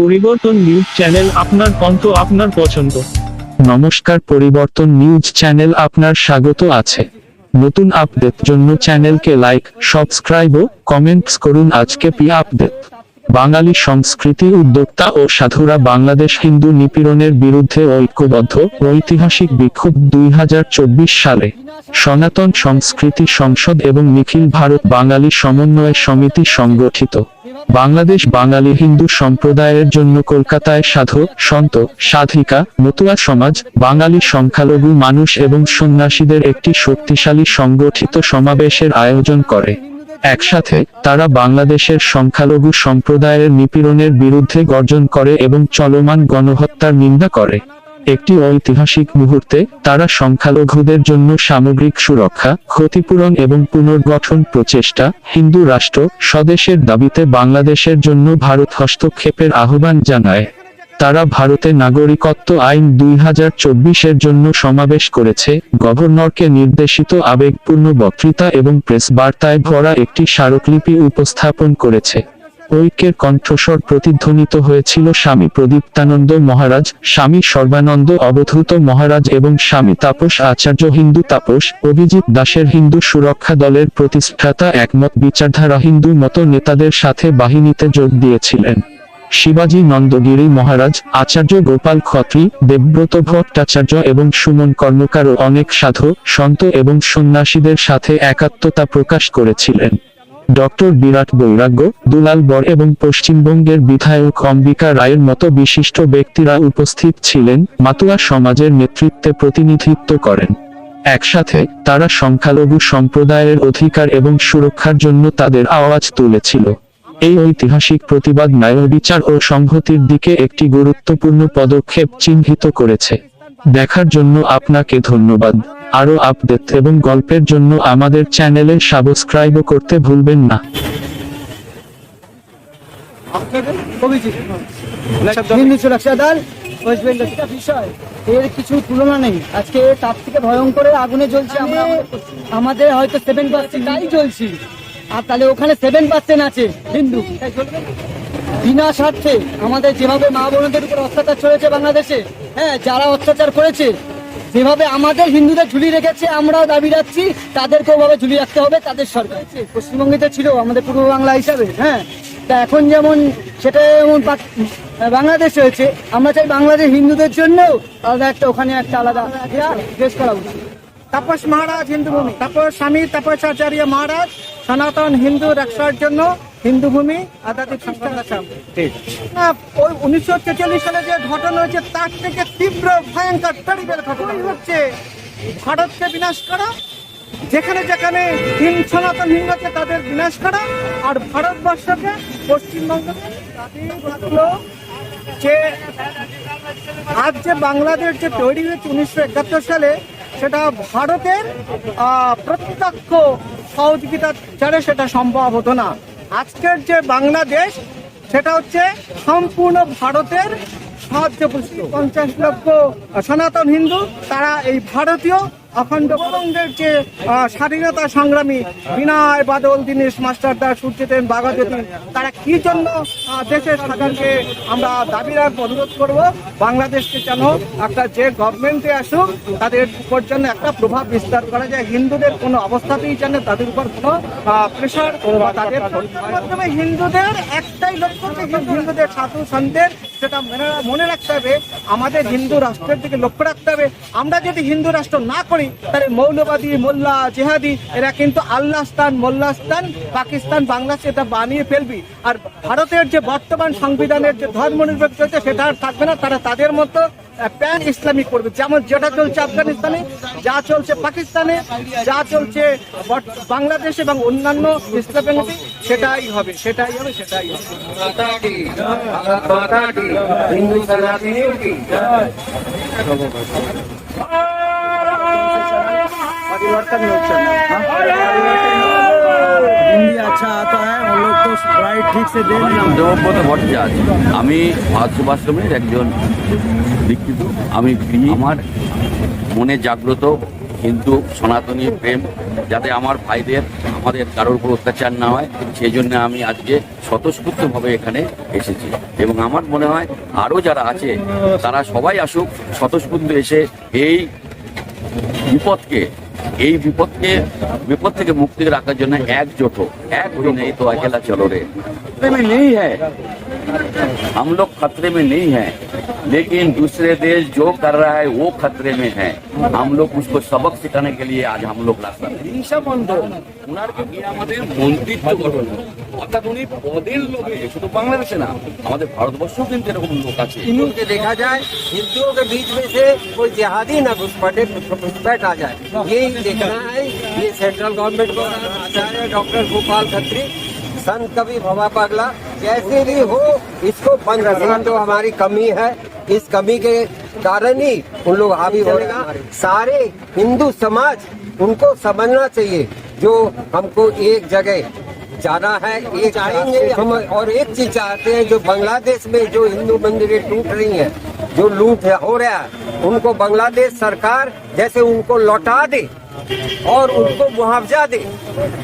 পরিবর্তন news channel আপনার কণ্ঠ আপনার পছন্দ। নমস্কার, পরিবর্তন নিউজ চ্যানেল আপনার স্বাগত আছে। নতুন আপডেট জন্য চ্যানেলকে লাইক, সাবস্ক্রাইব ও কমেন্টস করুন আজকে পি আপডেট। বাঙালি সংস্কৃতি উদ্যোক্তা ও সাধুরা বাংলাদেশ হিন্দু নিপীড়নের বিরুদ্ধে ঐক্যবদ্ধ ঐতিহাসিক বিক্ষোভ দুই হাজার চব্বিশ সালে। সনাতন সংস্কৃতি সংসদ এবং নিখিল ভারত বাঙালি সমন্বয় সমিতি সংগঠিত। বাংলাদেশ বাঙালি হিন্দু সম্প্রদায়ের জন্য কলকাতায় সাধু, সন্ত, সাধিকা, মতুয়া সমাজ, বাঙালি সংখ্যালঘু মানুষ এবং সন্ন্যাসীদের একটি শক্তিশালী সংগঠিত সমাবেশের আয়োজন করে। একসাথে, তারা বাংলাদেশের সংখ্যালঘু সম্প্রদায়ের নিপীড়নের বিরুদ্ধে গর্জন করে এবং চলমান গণহত্যার নিন্দা করে। একটি ঐতিহাসিক মুহূর্তে, তারা সংখ্যালঘুদের জন্য সামগ্রিক সুরক্ষা, ক্ষতিপূরণ এবং পুনর্গঠন প্রচেষ্টা, হিন্দু রাষ্ট্র, স্বদেশের দাবিতে বাংলাদেশের জন্য ভারত হস্তক্ষেপের আহ্বান জানায়। তারা ভারতে নাগরিকত্ব আইন দুই হাজার চব্বিশের জন্য সমাবেশ করেছে, গভর্নরকে নির্দেশিত আবেগপূর্ণ বক্তৃতা এবং প্রেস বার্তায় ভরা একটি স্মারকলিপি উপস্থাপন করেছে। ঐক্যের কণ্ঠস্বর প্রতিধ্বনিত হয়েছিল স্বামী প্রদীপ্তানন্দ মহারাজ, স্বামী সর্বানন্দ অবধূত মহারাজ এবং স্বামী তাপস আচার্য হিন্দু তাপস, অভিজিৎ দাসের হিন্দু সুরক্ষা দলের প্রতিষ্ঠাতা একমত বিচারধারা হিন্দু মত নেতাদের সাথে বাহিনীতে যোগ দিয়েছিলেন। শিবাজী নন্দগিরি মহারাজ, আচার্য গোপাল খত্রি, দেবব্রত ভট্টাচার্য এবং সুমন কর্মকার ও অনেক সাধু, সন্ত এবং সন্ন্যাসীদের সাথে একাত্মতা প্রকাশ করেছিলেন। ডক্টর বিরাট বৈরাগ্য, দুলাল বর এবং পশ্চিমবঙ্গের বিধায়ক অম্বিকা রায়ের মতো বিশিষ্ট ব্যক্তিরা উপস্থিত ছিলেন, মাতুয়া সমাজের নেতৃত্বে প্রতিনিধিত্ব করেন। একসাথে, তারা সংখ্যালঘু সম্প্রদায়ের অধিকার এবং সুরক্ষার জন্য তাদের আওয়াজ তুলেছিল। এই ঐতিহাসিক প্রতিবাদ ন্যায় বিচার ও সংহতির দিকে একটি গুরুত্বপূর্ণ পদক্ষেপ চিহ্নিত করেছে। দেখার জন্য আপনাকে ধন্যবাদ। আরও আপডেট এবং গল্পের জন্য আমাদের চ্যানেলে সাবস্ক্রাইব করতে ভুলবেন না। এর কিছু তুলনা নেই আজকে তার থেকে ভয়ঙ্কর আগুনে জ্বলছে আমরা আমাদের হয়তো সেভেন পার্সেন্ট তাই জ্বলছি আর তাহলে ওখানে সেভেন পার্সেন্ট আছে। হিন্দু? বিনা স্বার্থে আমাদের যেভাবে মা বোনদের উপর অত্যাচার চলেছে বাংলাদেশে হ্যাঁ যারা অত্যাচার করেছে, যেভাবে আমাদের হিন্দুদের ঝুলিয়ে রেখেছে, আমরাও দাবি রাখছি, তাদেরকেও ভাবে ঝুলিয়ে রাখতে হবে, তাদের সরকার। পশ্চিমবঙ্গে ছিল আমাদের পূর্ব বাংলা হিসাবে হ্যাঁ তা এখন যেমন সেটা যেমন বাংলাদেশ হয়েছে, আমরা চাই বাংলাদেশ হিন্দুদের জন্য আলাদা একটা ওখানে একটা আলাদা দেশ করা উচিত। তাপস মহারাজ হিন্দু ভূমি তাপস স্বামী তাপসাচার্য মহারাজ সনাতন হিন্দু রক্ষার জন্য হিন্দু ভূমি আধ্যাত্মিক সংস্থান আসাম ওই উনিশশো ছেচল্লিশ সালে যে ঘটনা হয়েছে তার থেকে তীব্র ভয়ঙ্কর টরিবেল ঘটনা হচ্ছে ভারতকে বিনাশ করা যেখানে যেখানে হিন সনাতন হিন্দু আছে তাদের বিনাশ করা আর ভারতবর্ষকে পশ্চিমবঙ্গকে যে আজ যে বাংলাদেশ যে তৈরি হয়েছে উনিশশো একাত্তর সালে সেটা ভারতের প্রত্যক্ষ সহযোগিতা ছাড়া সেটা সম্ভব হতো না। আজকের যে বাংলাদেশ, সেটা হচ্ছে সম্পূর্ণ ভারতের সাহায্য পঞ্চাশ লক্ষ সনাতন হিন্দু, তারা এই ভারতীয় অখণ্ড বঙ্গের যে স্বাধীনতা সংগ্রামী বিনয় বাদল, দীনেশ মাস্টারদা সূর্যদেন বাঘাজ্যোতি, তারা কি জন্য দেশের স্বাধীনকে আমরা দাবি রাখব, অনুরোধ করব, বাংলাদেশকে যেন একটা যে গভর্নমেন্টে আসুক, তাদের উপর যেন একটা প্রভাব বিস্তার করা যায়। হিন্দুদের কোনো অবস্থাতেই যেন তাদের উপর কোনো প্রেশার বা তাদের মাধ্যমে হিন্দুদের, একটাই লক্ষ্য যে হিন্দুদের সাধু সন্তের, সেটা মনে মনে রাখতে হবে। আমাদের হিন্দু রাষ্ট্রের দিকে লক্ষ্য রাখতে হবে। আমরা যদি হিন্দু রাষ্ট্র না করি তাহলে মৌলবাদী মোল্লা জেহাদি এরা কিন্তু আল্লাহ স্থান মোল্লা স্থান পাকিস্তান বাংলাদেশ এটা বানিয়ে ফেলবি। আর ভারতের যে বর্তমান সংবিধানের যে ধর্ম নিরপেক্ষ সেটা আর থাকবে না। তারা তাদের মতো প্যান ইসলামিক করবে। যেমন যেটা চলছে আফগানিস্তানে যা চলছে পাকিস্তানে যা চলছে বাংলাদেশ এবং অন্যান্য ইসলামে সেটাই হবে সেটাই হবে সেটাই হবে। परिवर्तन ही होता है हिंदी अच्छा आता है हम लोग को राइट ठीक से दे আমার নাম দেবব্রত ভট্টাচার্য আমি ভারত সেবাশ্রমের একজন দীক্ষিত আমি ফ্রি আমার মনে জাগ্রত হিন্দু সনাতনী প্রেম যাতে আমার ভাইদের আমাদের কারোর উপর অত্যাচার না হয় সেই জন্য আমি আজকে স্বতঃস্ফূর্তভাবে এখানে এসেছি এবং আমার মনে হয় আরও যারা আছে তারা সবাই আসুক স্বতঃস্ফূর্ত এসে এই বিপদকে এই বিপদকে বিপদ থেকে মুক্তি রাখার জন্য একজোট হোক এক হয়ে নেই তো अकेला चलो रे खतरे में नहीं है हम लोग खतरे में नहीं है लेकिन दूसरे देश जो कर रहा है वो खतरे में है हम लोग उसको सबक सिखाने के लिए आज हम लोग रास्ता হিংসা বন্ধ ওনার কি আমাদের মন্ত্রিত্ব গঠন অর্থাৎ উনি পদের লোভে শুধু বাংলাদেশে না আমাদের ভারতবর্ষেও কিন্তু এরকম লোক আছে हिंदू के देखा जाए हिंदुओं के बीच में से कोई जिहादी ना घुसपैठे घुसपैठ आ जाए यही देखना है ये सेंट्रल गवर्नमेंट को आचार्य डॉक्टर गोपाल खत्री संत कवि भवा पगला जैसे भी हो इसको बंद रखना तो हमारी कमी है। इस कमी के कारण ही उन लोग हावी होगा सारे हिंदू समाज उनको समझना चाहिए जो हमको एक जगह जाना है एक चाहेंगे हम और एक चीज़ चाहते हैं जो बांग्लादेश में जो हिंदू मंदिरें टूट रही हैं जो लूट हो रहा है उनको बांग्लादेश सरकार जैसे उनको लौटा दे। और उनको मुआवजा दे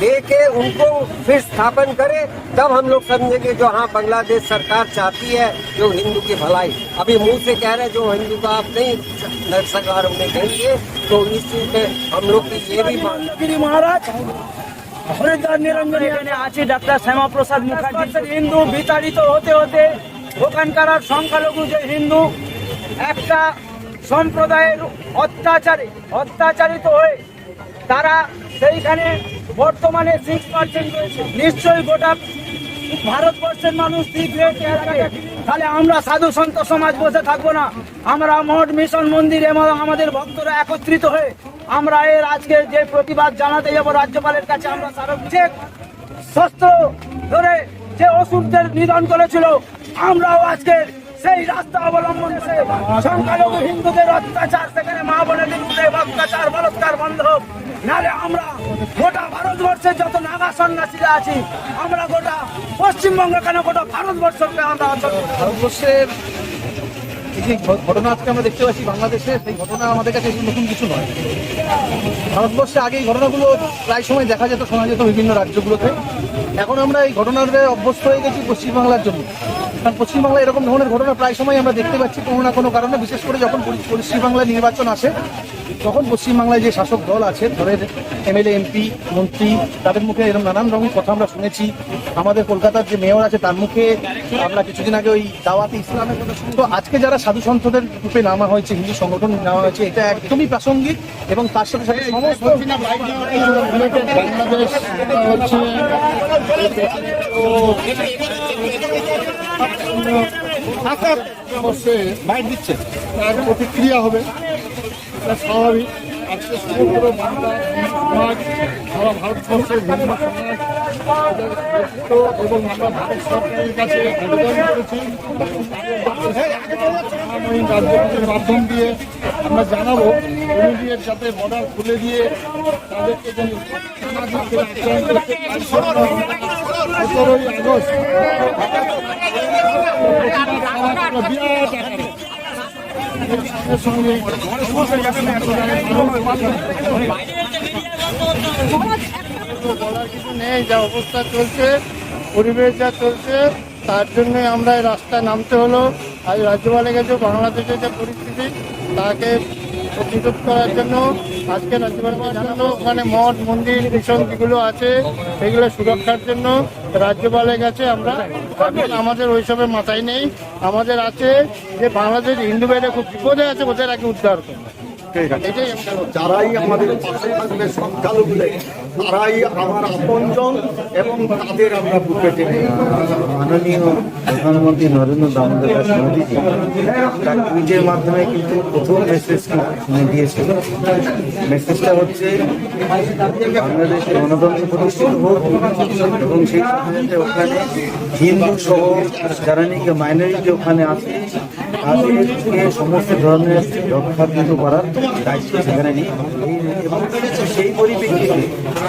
दे के उनको फिर स्थापन करे तब हम लोग समझेंगे जो हाँ बांग्लादेश सरकार चाहती है जो हिंदू की भलाई अभी मुंह से कह रहे हैं जो हिंदू का आप नहीं सरकार उन्हें देंगे तो इस चीज में हम लोग की ये भी मांग গিরি মহারাজ হরিদ্বার নিরঞ্জন এখানে আছি ডাক্তার শ্যামাপ্রসাদ মুখার্জি হিন্দু বিতাড়িত হতে হতে ওখানকার আর সংখ্যালঘু যে হিন্দু একটা সম্প্রদায়ের অত্যাচারে অত্যাচারিত হয়ে তারা সেইখানে বর্তমানে সিক্স পার্সেন্ট রয়েছে নিশ্চয়ই গোটা ভারতবর্ষের মানুষ তাহলে আমরা সাধু সন্ত সমাজ বসে থাকব না। আমরা মঠ মিশন মন্দির এবং আমাদের ভক্তরা একত্রিত হয়ে আমরা এর আজকে যে প্রতিবাদ জানাতে যাব রাজ্যপালের কাছে, আমরা স্মারক চেক শস্ত্র ধরে যে অসুরদের নিধন করেছিল, আমরাও আজকে সেই রাস্তা অবলম্বন সংখ্যালঘু হিন্দুদের অত্যাচার, সেখানে মা উপরে অত্যাচার বলৎকার, বন্ধ নাহলে আমরা গোটা ভারতবর্ষের যত নাগা সন্ন্যাসীরা আছি, আমরা গোটা পশ্চিমবঙ্গ কেন গোটা ভারতবর্ষকে আমরা ভারতবর্ষের যে ঘটনা আজকে আমরা দেখতে পাচ্ছি বাংলাদেশে, সেই ঘটনা আমাদের কাছে নতুন কিছু নয়। ভারতবর্ষে আগে এই ঘটনাগুলো প্রায় সময় দেখা যেত, শোনা যেত বিভিন্ন রাজ্যগুলোতে। এখন আমরা এই ঘটনার অভ্যস্ত হয়ে গেছি পশ্চিমবাংলার জন্য। কারণ পশ্চিমবাংলায় এরকম ধরনের ঘটনা প্রায় সময় আমরা দেখতে পাচ্ছি কোনো না কোনো কারণে, বিশেষ করে যখন পশ্চিমবাংলায় নির্বাচন আসে তখন পশ্চিমবাংলায় যে শাসক দল আছে ধরেন এমএলএ এমপি মন্ত্রী তাদের মুখে এরকম নানান রকমের কথা আমরা শুনেছি। আমাদের কলকাতার যে মেয়র আছে তার মুখে আমরা কিছুদিন আগে ওই দাওয়াতে ইসলামের কথা শুনি। তো আজকে যারা সাধু সন্তদের রূপে নামা হয়েছে হিন্দু সংগঠন নামা হয়েছে এটা একদমই প্রাসঙ্গিক এবং তার সাথে সাথে সমস্ত বাংলাদেশ হচ্ছে অবশ্যই দিচ্ছে তার প্রতিক্রিয়া হবে। এটা স্বাভাবিক। আজকে সমগ্র বাংলা সারা ভারতবর্ষের হিন্দু সমাজ এবং আমরা ভারত সরকারের কাছে আবেদন করেছি। রাজ্যপালের মাধ্যম দিয়ে আমরা জানাব, ইমিডিয়েট যাতে বর্ডার খুলে দিয়ে তাদেরকে যেন সতেরোই আগস্ট বিরাট বলার কিছু নেই, যা অবস্থা চলছে, পরিবেশ যা চলছে, তার জন্য আমরা এই রাস্তায় নামতে হলো। আজ রাজ্যপালের কাছে বাংলাদেশের যে পরিস্থিতি, তাকে প্রতিরোধ করার জন্য, আজকে রাজ্যপাল জন্য, ওখানে মঠ, মন্দির, মিশন যেগুলো আছে, সেগুলো সুরক্ষার জন্য রাজ্যপালের কাছে আমরা, আমাদের ওইসবের মাথায় নেই। আমাদের আছে যে বাংলাদেশ হিন্দু ভাইরা খুব বিপদে আছে ওদের আগে উদ্ধার করব যারাই আমাদের পাশে থাকবে সংখ্যালঘুদের, তারাই আমার আপনজন এবং তাদের আমরা বুকে টেনে মাননীয় প্রধানমন্ত্রী নরেন্দ্র দামোদর দাস মোদীজি, তার টুইটের মাধ্যমে কিন্তু প্রথম মেসেজ শুনে দিয়েছিল মেসেজটা হচ্ছে বাংলাদেশে গণতন্ত্র প্রতিষ্ঠিত হোক এবং সেই ওখানে হিন্দু সহ যারা নাকি মাইনরিটি ওখানে আছে সমস্ত ধরনের রক্ষা কিন্তু করার দায়িত্ব সেখানে নেই এবং সেই পরিপ্রেক্ষিতে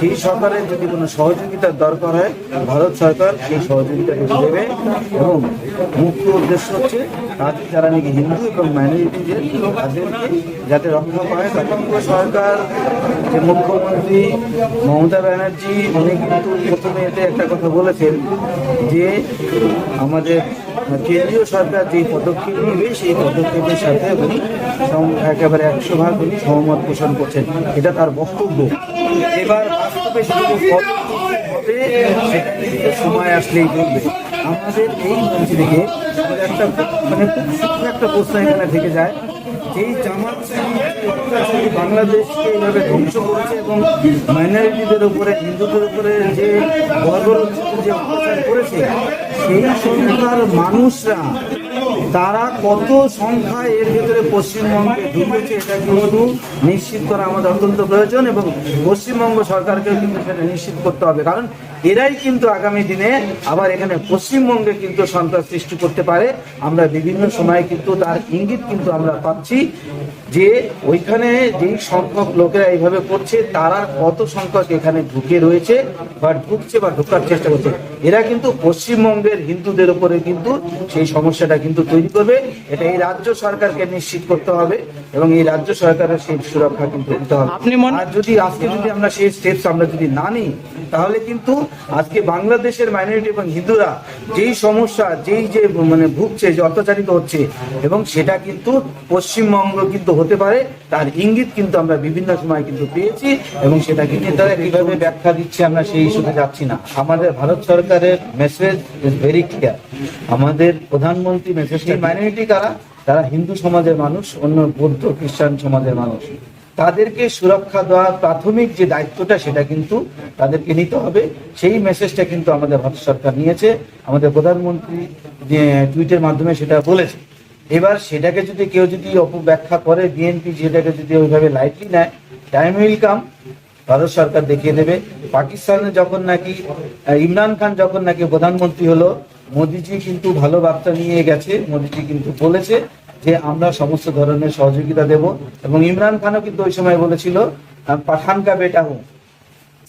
সেই সরকারের যদি কোনো সহযোগিতার দরকার হয় ভারত সরকার সেই সহযোগিতা করে দেবে এবং মুখ্য উদ্দেশ্য হচ্ছে তাদের যারা নাকি হিন্দু এবং মাইনরিটিদের তাদেরকে যাতে রক্ষা পায় তাদের সরকার যে মুখ্যমন্ত্রী মমতা ব্যানার্জি উনি কিন্তু প্রথমে এতে একটা কথা বলেছেন যে আমাদের কেন্দ্রীয় সরকার যে পদক্ষেপ নেবে, সেই পদক্ষেপের সাথে উনি একেবারে একশো ভাগ উনি সহমত পোষণ করছেন। এটা তার বক্তব্য। এবার সময় আসলেই বলবে আমাদের এই মঞ্চ থেকে একটা মানে একটা প্রশ্ন এখানে থেকে যায় যেই জামাত বাংলাদেশকে এইভাবে ধ্বংস করেছে এবং মাইনরিটিদের উপরে, হিন্দুদের উপরে যে বর্বরোচিত যে অত্যাচার করেছে, সেই সংখ্যার মানুষরা, তারা কত সংখ্যায় এর ভেতরে পশ্চিমবঙ্গে ঢুকেছে এটা কিন্তু নিশ্চিত করা আমাদের অত্যন্ত প্রয়োজন এবং পশ্চিমবঙ্গ সরকারকেও কিন্তু সেটা নিশ্চিত করতে হবে। কারণ এরাই কিন্তু আগামী দিনে আবার এখানে পশ্চিমবঙ্গে কিন্তু সন্ত্রাস সৃষ্টি করতে পারে। আমরা বিভিন্ন সময় কিন্তু তার ইঙ্গিত কিন্তু আমরা পাচ্ছি যে ওইখানে যেই সংখ্যক লোকেরা এইভাবে করছে তারা কত সংখ্যক এখানে ঢুকে রয়েছে বা ঢুকছে বা ঢোকার চেষ্টা করছে। এরা কিন্তু পশ্চিমবঙ্গের হিন্দুদের উপরে কিন্তু সেই সমস্যাটা কিন্তু তৈরি করবে। এটা এই রাজ্য সরকারকে নিশ্চিত করতে হবে এবং এই রাজ্য সরকারের সেই সুরক্ষা কিন্তু দিতে হবে। আর যদি আজকে যদি আমরা সেই স্টেপস আমরা যদি না নিই তাহলে কিন্তু আজকে বাংলাদেশের মাইনরিটি এবং হিন্দুরা যেই সমস্যা যেই যে মানে ভুগছে যে অত্যাচারিত হচ্ছে এবং সেটা কিন্তু পশ্চিমবঙ্গ কিন্তু হতে পারে তার ইঙ্গিত কিন্তু আমরা বিভিন্ন সময় কিন্তু পেয়েছি এবং সেটা কিন্তু তারা কীভাবে ব্যাখ্যা দিচ্ছে আমরা সেই ইস্যুতে যাচ্ছি না। আমাদের ভারত সরকারের মেসেজ ইজ ভেরি ক্লিয়ার আমাদের প্রধানমন্ত্রী মেসেজ মাইনরিটি কারা? তারা হিন্দু সমাজের মানুষ অন্য বৌদ্ধ খ্রিস্টান সমাজের মানুষ। তাদেরকে সুরক্ষা দেওয়ার প্রাথমিক যে দায়িত্বটা সেটা কিন্তু তাদেরকে নিতে হবে। সেই মেসেজটা কিন্তু আমাদের ভারত সরকার নিয়েছে। আমাদের প্রধানমন্ত্রী টুইটের মাধ্যমে সেটা বলেছে। এবার সেটাকে যদি কেউ যদি অপব্যাখ্যা করে বিএনপি যেটাকে যদি ওইভাবে লাইটলি নেয় টাইম উইল কাম ভারত সরকার দেখিয়ে দেবে। পাকিস্তানে যখন নাকি ইমরান খান যখন নাকি প্রধানমন্ত্রী হলো, মোদিজি কিন্তু ভালো বার্তা নিয়ে গেছে। মোদিজি কিন্তু বলেছে যে আমরা সমস্ত ধরনের সহযোগিতা দেব। এবং ইমরান খানও কিন্তু ওই সময় বলেছিল পাঠান কা বেটা হুম।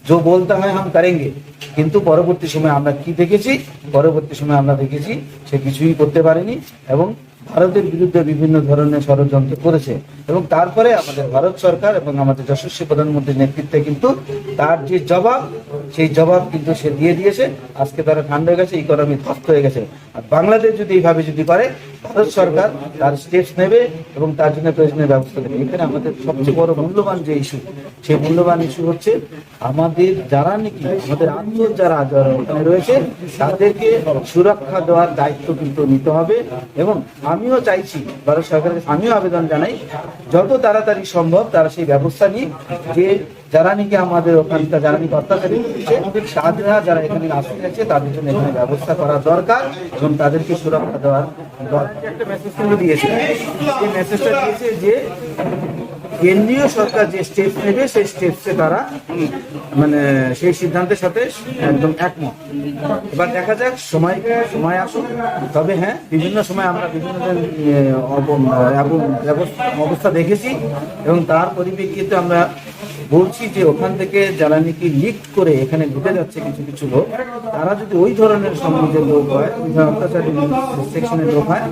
যো বলতে হয় হাম করেঙ্গে। কিন্তু পরবর্তী সময় আমরা কি দেখেছি? পরবর্তী সময় আমরা দেখেছি সে কিছুই করতে পারেনি এবং ভারতের বিরুদ্ধে বিভিন্ন ধরনের ষড়যন্ত্র করেছে। এবং তারপরে আমাদের ভারত সরকার এবং আমাদের যশস্বী প্রধানমন্ত্রীর নেতৃত্বে কিন্তু তার যে জবাব সেই জবাব কিন্তু সে দিয়ে দিয়েছে। আজকে তারা ঠান্ডা হয়ে গেছে ইকোনমি ধ্বস্ত হয়ে গেছে। আর বাংলাদেশ যদি এইভাবে যদি করে ভারত সরকার তার স্টেপস নেবে এবং তার জন্য প্রয়োজনীয় ব্যবস্থা নেবে। এখানে আমাদের সবচেয়ে বড় মূল্যবান যে ইস্যু সেই মূল্যবান ইস্যু হচ্ছে আমাদের যারা নাকি, আমাদের যারা যারা ওখানে রয়েছে, তাদেরকে সুরক্ষা দেওয়ার দায়িত্ব কিন্তু নিতে হবে। এবং আমিও চাইছি, ভারত সরকারের আমিও আবেদন জানাই, যত তাড়াতাড়ি সম্ভব তারা সেই ব্যবস্থা নিক, যে যারা নাকি আমাদের ওখানকার, যারা নাকি অত্যাচারী হচ্ছে তারা যারা এখানে আসতে আছে, তাদের জন্য এখানে ব্যবস্থা করা দরকার এবং তাদেরকে সুরক্ষা দেওয়ার দরকার। একটা মেসেজ দিয়েছে। এই মেসেজটা দিয়েছে যে কেন্দ্রীয় সরকার যে স্টেপ নেবে, সেই স্টেপসে তারা মানে সেই সিদ্ধান্তের সাথে একদম একমত। এবার দেখা যাক, সময় সময় আসুক। তবে হ্যাঁ বিভিন্ন সময় আমরা বিভিন্ন অবস্থা দেখেছি এবং তার পরিপ্রেক্ষিতে আমরা বলছি যে ওখান থেকে যারা নাকি লিক করে এখানে ঢুকে যাচ্ছে কিছু কিছু লোক। তারা যদি ওই ধরনের সমাজের লোক হয়, ওই ধরনের অত্যাচারী সেকশনের লোক হয়,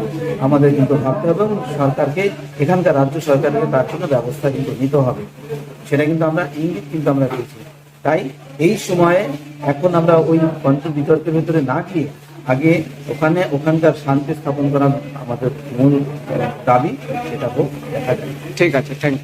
আমাদের কিন্তু ভাবতে হবে এবং সরকারকে, এখানকার রাজ্য সরকারকে তার জন্য ব্যবস্থা কিন্তু নিতে হবে। সেটা কিন্তু আমরা ইঙ্গিত কিন্তু আমরা পেয়েছি তাই এই সময়ে এখন আমরা ওই পঞ্চ বিতর্কের ভিতরে না গিয়ে আগে ওখানে ওখানকার শান্তি স্থাপন করা আমাদের মূল দাবি, সেটা হোক ঠিক আছে থ্যাংক